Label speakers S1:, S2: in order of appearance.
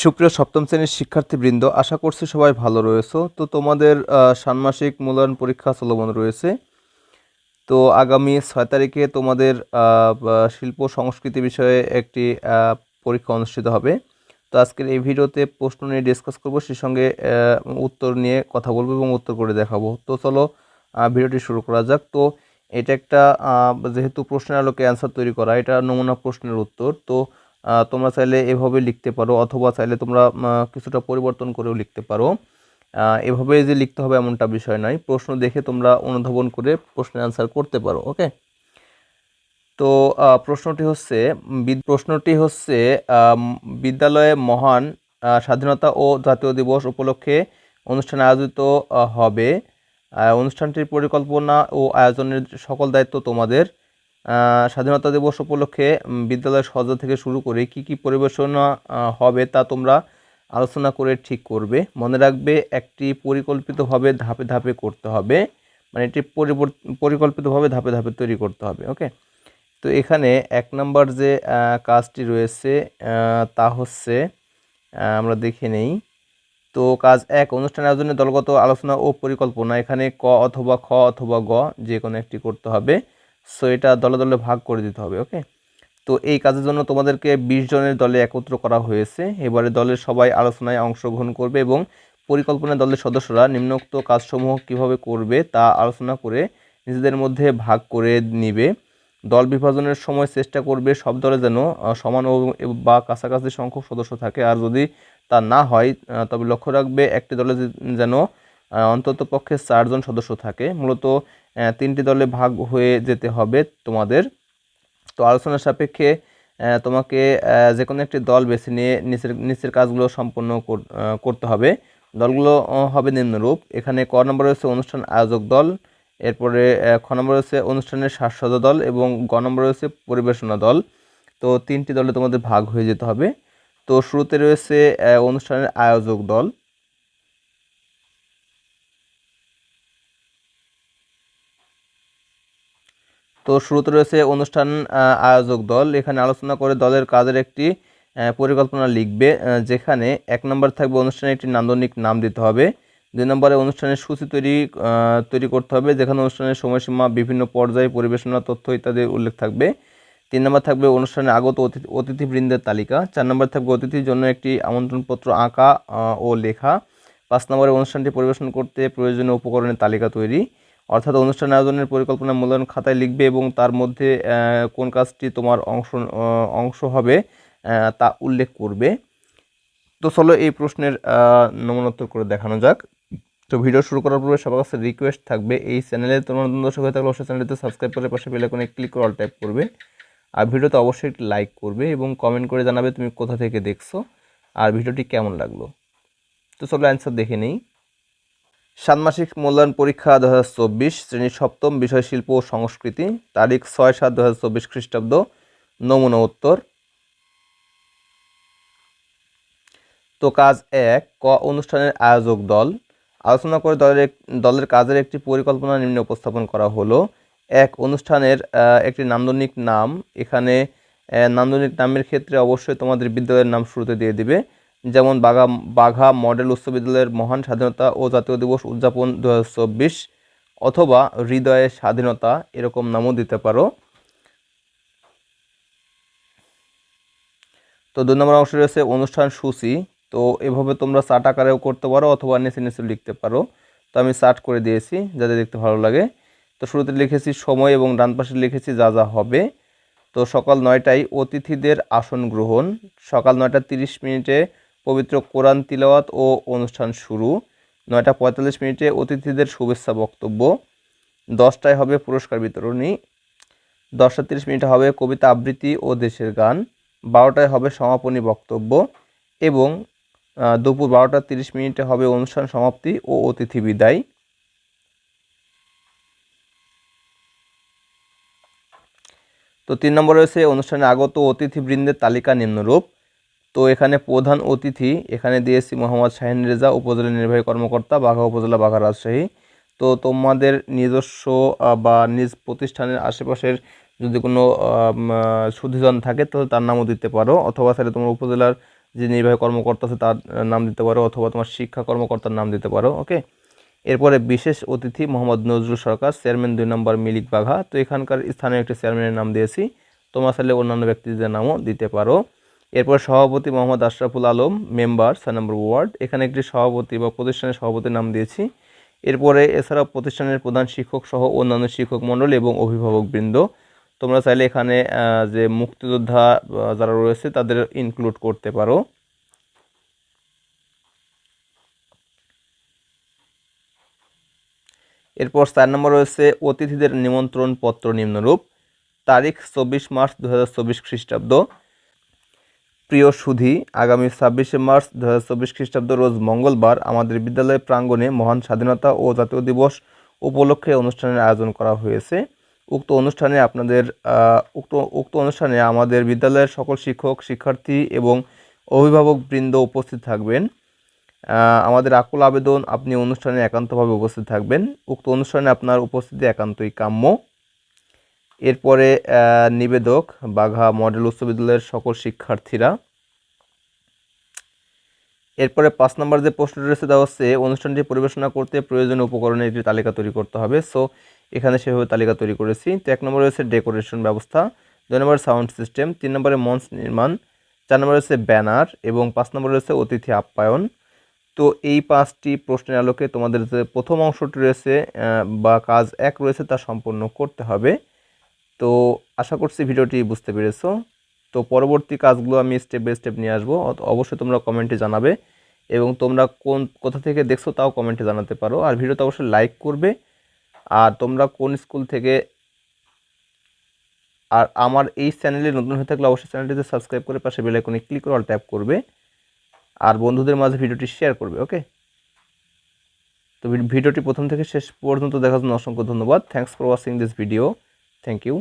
S1: সুপ্রিয় সপ্তম শ্রেণির শিক্ষার্থীবৃন্দ, আশা করছি সবাই ভালো রয়েছে। তো তোমাদের ষান্মাসিক মূল্যায়ন পরীক্ষা চলমান রয়েছে। তো আগামী ছয় তারিখে তোমাদের শিল্প সংস্কৃতি বিষয়ে একটি পরীক্ষা অনুষ্ঠিত হবে। তো আজকের এই ভিডিওতে প্রশ্ন নিয়ে ডিসকাস করব, সেই সঙ্গে উত্তর নিয়ে কথা বলব এবং উত্তর করে দেখাবো। তো চলো ভিডিওটি শুরু করা যাক। তো এটা একটা যেহেতু প্রশ্নের আলোকে অ্যান্সার তৈরি করা, এটা নমুনা প্রশ্নের উত্তর। তো তোমরা চাইলে এভাবে লিখতে পারো, অথবা চাইলে তোমরা কিছুটা পরিবর্তন করেও লিখতে পারো। এভাবে যে লিখতে হবে এমনটা বিষয় নয়, প্রশ্ন দেখে তোমরা অনুধাবন করে প্রশ্নের অ্যান্সার করতে পারো ওকে তো প্রশ্নটি হচ্ছে প্রশ্নটি হচ্ছে বিদ্যালয়ে মহান স্বাধীনতা ও জাতীয় দিবস উপলক্ষে অনুষ্ঠান আয়োজিত হবে। অনুষ্ঠানটির পরিকল্পনা ও আয়োজনের সকল দায়িত্ব তোমাদের। স্বাধীনতা দিবস উপলক্ষে উম, বিদ্যালয়ের সজ্জা থেকে শুরু করে কি কি পরিবেশনা হবে তা তোমরা আলোচনা করে ঠিক করবে। মনে রাখবে একটি পরিকল্পিতভাবে ধাপে ধাপে করতে হবে। মানে এটি পরিকল্পিতভাবে ধাপে ধাপে তৈরি করতে হবে ওকে? তো এখানে এক নম্বর যে কাজটি রয়েছে তা হচ্ছে আমরা দেখে নেই। তো কাজ এক অনুষ্ঠান আয়োজনে দলগত আলোচনা ও পরিকল্পনা। এখানে ক অথবা খ অথবা গ যে কোনো একটি করতে হবে। সো এটা দলে দলে ভাগ করে দিতে হবে ওকে তো এই কাজের জন্য তোমাদেরকে বিশ জনের দলে একত্র করা হয়েছে। এবারে দলের সবাই আলোচনায় অংশগ্রহণ করবে এবং পরিকল্পনা দলের সদস্যরা নিম্নোক্ত কাজসমূহ কীভাবে করবে তা আলোচনা করে নিজেদের মধ্যে ভাগ করে নিবে। দল বিভাজনের সময় চেষ্টা করবে সব দলে যেন সমান বা কাছাকাছি সংখ্যক সদস্য থাকে। আর যদি তা না হয় তবে লক্ষ্য রাখবে একটি দলে যেন অন্তত পক্ষে চারজন সদস্য থাকে। মূলত তিনটি দলে ভাগ হয়ে যেতে হবে তোমাদের। তো আলোচনার সাপেক্ষে তোমাকে যে কোনো একটি দল বেছে নিয়ে নিচের নিচের কাজগুলো সম্পন্ন কর- করতে হবে। দলগুলো হবে নিম্নরূপ। এখানে ক নম্বর রয়েছে অনুষ্ঠান আয়োজক দল, এরপরে খ নম্বর রয়েছে অনুষ্ঠানের সাজসজ্জা দল এবং গ নম্বর রয়েছে পরিবেশনা দল। তো তিনটি দলে তোমাদের ভাগ হয়ে যেতে হবে। তো শুরুতে রয়েছে অনুষ্ঠানের আয়োজক দল। তো শুরুতে রয়েছে অনুষ্ঠান আয়োজক দল। এখানে আলোচনা করে দলের কাজের একটি পরিকল্পনা লিখবে যেখানে এক নম্বর থাকবে অনুষ্ঠানে একটি নান্দনিক নাম দিতে হবে। দুই নম্বরে অনুষ্ঠানের সূচি তৈরি তৈরি করতে হবে, যেখানে অনুষ্ঠানের সময়সীমা, বিভিন্ন পর্যায়ে পরিবেশনা তথ্য ইত্যাদির উল্লেখ থাকবে। তিন নম্বর থাকবে অনুষ্ঠানে আগত অতিথি অতিথিবৃন্দের তালিকা। চার নম্বর থাকবে অতিথির জন্য একটি আমন্ত্রণপত্র আঁকা ও লেখা। পাঁচ নম্বরে অনুষ্ঠানটি পরিবেশন করতে প্রয়োজনীয় উপকরণের তালিকা তৈরি। অর্থাৎ অনুষ্ঠান আয়োজনের পরিকল্পনা মূল্যায়ন খাতায় লিখবে এবং তার মধ্যে কোন কাজটি তোমার অংশ অংশ হবে তা উল্লেখ করবে। তো চলো এই প্রশ্নের নমুনোত্তর করে দেখানো যাক। তো ভিডিও শুরু করার পূর্বে সবার কাছে রিকোয়েস্ট থাকবে, এই চ্যানেলে তোমার দর্শক হয়ে থাকলে অবশ্যই চ্যানেলটিতে সাবস্ক্রাইব করে পাশে বেল আইকনে ক্লিক করে অল টাইপ করবে। আর ভিডিওতে অবশ্যই একটি লাইক করবে এবং কমেন্ট করে জানাবে তুমি কোথা থেকে দেখছ, আর ভিডিওটি কেমন লাগল। তো চলো অ্যান্সার দেখে নিই। ষান্মাসিক মূল্যায়ন পরীক্ষা দু হাজার চব্বিশ শ্রেণির সপ্তম বিষয় শিল্প ও সংস্কৃতি, তারিখ ছয় সাত দু হাজার চব্বিশ খ্রিস্টাব্দ, নমুনা উত্তর। তো কাজ এক, ক অনুষ্ঠানের আয়োজক দল। আলোচনা করে দলের দলের কাজের একটি পরিকল্পনা নিম্নে উপস্থাপন করা হলো। এক, অনুষ্ঠানের একটি নান্দনিক নাম। এখানে নান্দনিক নামের ক্ষেত্রে অবশ্যই তোমাদের বিদ্যালয়ের নাম শুরুতে দিয়ে দিবে। যেমন বাঘা বাঘা মডেল উচ্চ বিদ্যালয়ের মহান স্বাধীনতা ও জাতীয় দিবস উদযাপন দু হাজার চব্বিশ অথবা হৃদয়ের স্বাধীনতা এরকম নামও দিতে পারো। তো দুই নম্বর অংশ রয়েছে অনুষ্ঠান সূচি। তো এভাবে তোমরা চার্ট আকারেও করতে পারো অথবা নিচে নিচে লিখতে পারো। তো আমি চার্ট করে দিয়েছি যাতে দেখতে ভালো লাগে। তো শুরুতে লিখেছি সময় এবং ডান পাশে লিখেছি যা যা হবে। তো সকাল নয়টায় অতিথিদের আসন গ্রহণ। সকাল নয়টা তিরিশ মিনিটে পবিত্র কোরআন তিলাওয়াত ও অনুষ্ঠান শুরু। নয়টা পঁয়তাল্লিশ মিনিটে অতিথিদের শুভেচ্ছা বক্তব্য। দশটায় হবে পুরস্কার বিতরণী। দশটা তিরিশ মিনিটে হবে কবিতা আবৃত্তি ও দেশের গান। বারোটায় হবে সমাপনী বক্তব্য এবং দুপুর বারোটা তিরিশ মিনিটে হবে অনুষ্ঠান সমাপ্তি ও অতিথি বিদায়। তো তিন নম্বর রয়েছে অনুষ্ঠানে আগত অতিথিবৃন্দের তালিকা নিম্নরূপ। তো এখানে প্রধান অতিথি এখানে দিয়েছি মোহাম্মদ শাহিন রেজা, উপজেলা নির্বাহী কর্মকর্তা, বাঘা উপজেলা, বাঘা রাজশাহী। তো তোমাদের নিজস্ব বা নিজ প্রতিষ্ঠানের আশেপাশের যদি কোনো সুধিজন থাকে তো তার নামও দিতে পারো। অথবা তাহলে তোমার উপজেলার যে নির্বাহী কর্মকর্তা আছে, তার নাম দিতে পারো, অথবা তোমার শিক্ষা কর্মকর্তার নাম দিতে পারো, ওকে? এরপরে বিশেষ অতিথি মোহাম্মদ নজরুল সরকার, চেয়ারম্যান দুই নম্বর মিলিক বাঘা। তো এখানকার স্থানীয় একটি চেয়ারম্যানের নাম দিয়েছি। তোমার চাইলে অন্যান্য ব্যক্তিদের নামও দিতে পারো। এরপর সভাপতি মোহাম্মদ আশরাফুল আলম, মেম্বার ছয় নম্বর ওয়ার্ড। এখানে একটি সভাপতি বা প্রতিষ্ঠানের সভাপতির নাম দিয়েছি। এরপরে এছাড়াও প্রতিষ্ঠানের প্রধান শিক্ষক সহ অন্যান্য শিক্ষক মণ্ডলী এবং অভিভাবকবৃন্দ তোমরা চাইলে এখানে যে মুক্তিযোদ্ধা যারা রয়েছে তাদের ইনক্লুড করতে পারো। এরপর চার নম্বর রয়েছে, অতিথিদের নিমন্ত্রণ পত্র নিম্নরূপ। তারিখ চব্বিশ মার্চ দু হাজার চব্বিশ খ্রিস্টাব্দ। প্রিয় সুধি, আগামী ছাব্বিশে মার্চ দু হাজার চব্বিশ খ্রিস্টাব্দ রোজ মঙ্গলবার আমাদের বিদ্যালয় প্রাঙ্গণে মহান স্বাধীনতা ও জাতীয় দিবস উপলক্ষে অনুষ্ঠানের আয়োজন করা হয়েছে। উক্ত অনুষ্ঠানে আপনাদের উক্ত উক্ত অনুষ্ঠানে আমাদের বিদ্যালয়ের সকল শিক্ষক, শিক্ষার্থী এবং অভিভাবকবৃন্দ উপস্থিত থাকবেন। আমাদের আকুল আবেদন, আপনি অনুষ্ঠানে একান্তভাবে উপস্থিত থাকবেন। উক্ত অনুষ্ঠানে আপনার উপস্থিতি একান্তই কাম্য। এরপরে নিবেদক বাঘা মডেল উচ্চ বিদ্যালয়ের সকল শিক্ষার্থীরা। এরপরে পাঁচ নম্বর যে প্রশ্নটি রয়েছে তা হচ্ছে, অনুষ্ঠানটি পরিবেশনা করতে প্রয়োজনীয় উপকরণের একটি তালিকা তৈরি করতে হবে। সো, এখানে সেভাবে তালিকা তৈরি করেছি। তো এক নম্বর রয়েছে ডেকোরেশন ব্যবস্থা, দুই নম্বরে সাউন্ড সিস্টেম, তিন নম্বরে মঞ্চ নির্মাণ, চার নম্বরে রয়েছে ব্যানার এবং পাঁচ নম্বরে রয়েছে অতিথি আপ্যায়ন। তো এই পাঁচটি প্রশ্নের আলোকে তোমাদের যে প্রথম অংশটি রয়েছে বা কাজ এক রয়েছে তা সম্পন্ন করতে হবে। তো আশা করছি ভিডিওটি বুঝতে পেরেছ। তো পরবর্তী কাজগুলো আমি স্টেপ বাই স্টেপ নিয়ে আসব। অবশ্যই তোমরা কমেন্টে জানাবে এবং তোমরা কোন, কোথা থেকে দেখছ তাও কমেন্টে জানাতে পারো। আর ভিডিওতে অবশ্যই লাইক করবে। আর তোমরা কোন স্কুল থেকে আর আমার এই চ্যানেলে নতুন হয়ে থাকলে অবশ্যই চ্যানেলটিতে সাবস্ক্রাইব করে পাশে বেল আইকনে ক্লিক করে অল ট্যাপ করবে। আর বন্ধুদের মাঝে ভিডিওটি শেয়ার করবে ওকে তো ভিডিওটি প্রথম থেকে শেষ পর্যন্ত দেখার জন্য অসংখ্য ধন্যবাদ। Thanks for watching this video thank you